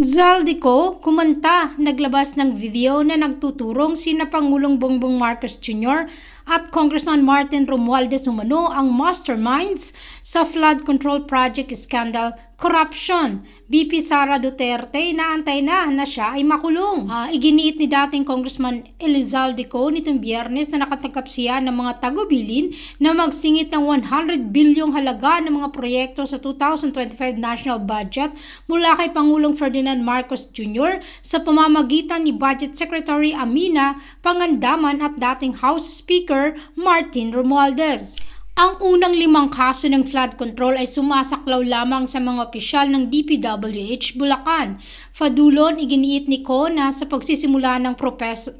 Zaldico kumanta, naglabas ng video na nagtuturong sina Pangulong Bongbong Marcos Jr. at Congressman Martin Romualdez umano ang masterminds sa flood control project scandal corruption. BP Sara Duterte naantay na na siya ay makulong. Ah, iginiit ni dating Congressman Elizaldico nitong biyernes na nakatangkap siya ng mga tagubilin na magsingit ng 100 bilyong halaga ng mga proyekto sa 2025 national budget mula kay Pangulong Ferdinand Marcos Jr. sa pamamagitan ni Budget Secretary Amina Pangandaman at dating House Speaker Martin Romualdez. Ang unang limang kaso ng flood control ay sumasaklaw lamang sa mga opisyal ng DPWH Bulacan. Fadulon, iginiit ni Ko na sa pagsisimula ng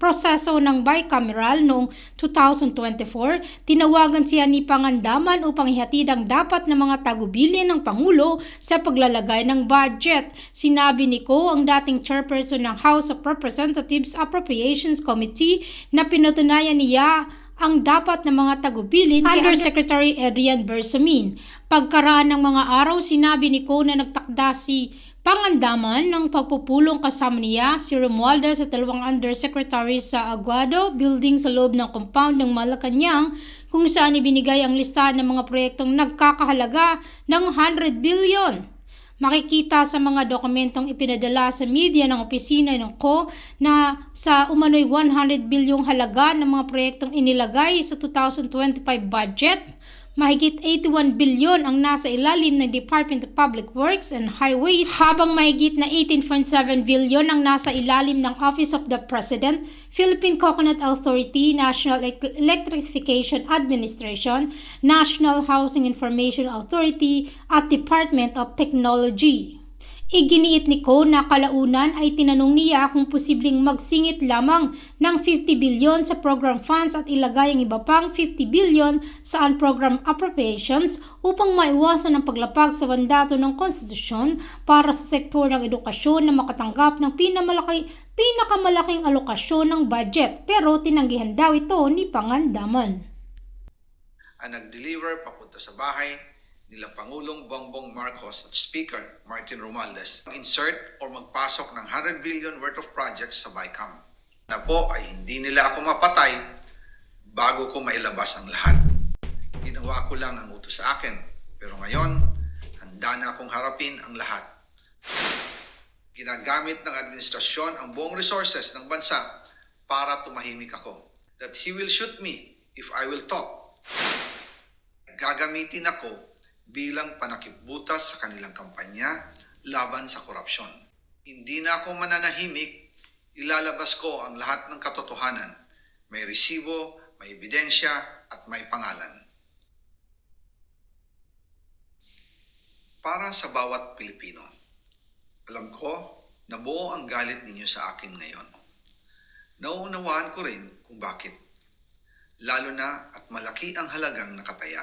proseso ng bicameral noong 2024, tinawagan siya ni Pangandaman upang ihatid ang dapat na mga tagubilin ng Pangulo sa paglalagay ng budget. Sinabi ni Ko, ang dating chairperson ng House of Representatives Appropriations Committee, na pinatunayan niya ang dapat na mga tagubilin kay Undersecretary Adrian Bersamin. Pagkaraan ng mga araw, sinabi ni Ko na nagtakda si Pangandaman ng pagpupulong kasama niya si Romualdez at dalawang undersecretary sa Aguado building sa loob ng compound ng Malacanang kung saan ibinigay ang listahan ng mga proyektong nagkakahalaga ng 100 billion. Makikita sa mga dokumentong ipinadala sa media ng opisina ng CO na sa umano'y 100 bilyong halaga ng mga proyektong inilagay sa 2025 budget, mahigit 81 bilyon ang nasa ilalim ng Department of Public Works and Highways habang mahigit na 18.7 bilyon ang nasa ilalim ng Office of the President, Philippine Coconut Authority, National Elec- Electrification Administration, National Housing Information Authority at Department of Technology. Iginiit ni Ko na kalaunan ay tinanong niya kung posibleng magsingit lamang ng 50 bilyon sa program funds at ilagay ang iba pang 50 bilyon sa unprogram appropriations upang maiwasan ang paglapag sa mandato ng konstitusyon para sa sektor ng edukasyon na makatanggap ng pinamalaki, pinakamalaking alokasyon ng budget pero tinanggihan daw ito ni Pangandaman. ang nag-deliver papunta sa bahay nila Pangulong Bongbong Marcos at Speaker Martin Romualdez insert or magpasok ng 100 billion worth of projects sa BICAM. Na po ay hindi nila ako mapatay bago ko mailabas ang lahat. Ginawa ko lang ang utos sa akin. Pero ngayon, handa na akong harapin ang lahat. Ginagamit ng administrasyon ang buong resources ng bansa para tumahimik ako. That he will shoot me if I will talk gagamitin ako bilang panakipbutas sa kanilang kampanya laban sa korupsyon. Hindi na ako mananahimik, ilalabas ko ang lahat ng katotohanan. May resibo, may ebidensya, at may pangalan. Para sa bawat Pilipino, alam ko na buo ang galit ninyo sa akin ngayon. Nauunawaan ko rin kung bakit lalo na at malaki ang halagang nakataya.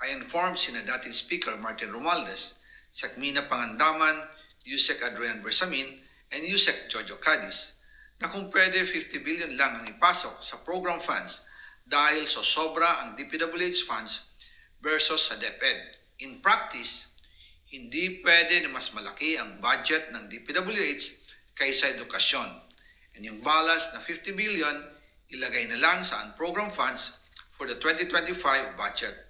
I informed sina dating Speaker Martin Romualdez, Sakmina Pangandaman, Yusek Adrian Bersamin, and Yusek Jojo Cadiz na kung pwede 50 billion lang ang ipasok sa program funds dahil so sobra ang DPWH funds versus sa DepEd. In practice, hindi pwede na mas malaki ang budget ng DPWH kaysa edukasyon. And yung balance na 50 billion, ilagay na lang sa unprogram funds for the 2025 budget.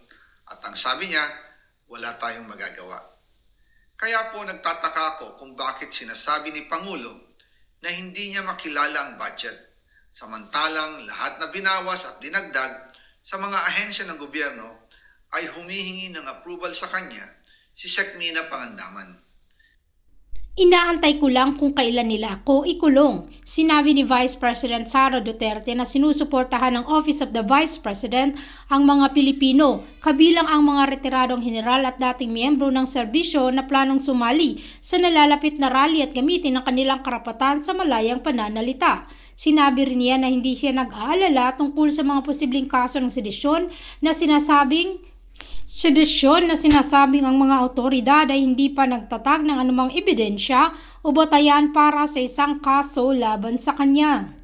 At ang sabi niya, wala tayong magagawa. Kaya po nagtataka ako kung bakit sinasabi ni Pangulo na hindi niya makilala ang budget. Samantalang lahat na binawas at dinagdag sa mga ahensya ng gobyerno ay humihingi ng approval sa kanya si Sekmina Pangandaman. Inaantay ko lang kung kailan nila ako ikulong. Sinabi ni Vice President Sara Duterte na sinusuportahan ng Office of the Vice President ang mga Pilipino, kabilang ang mga retiradong general at dating miyembro ng serbisyo na planong sumali sa nalalapit na rally at gamitin ang kanilang karapatan sa malayang pananalita. Sinabi rin niya na hindi siya nag-aalala tungkol sa mga posibleng kaso ng sedisyon na sinasabing Sedisyon na sinasabing ang mga otoridad ay hindi pa nagtatag ng anumang ebidensya o batayan para sa isang kaso laban sa kanya.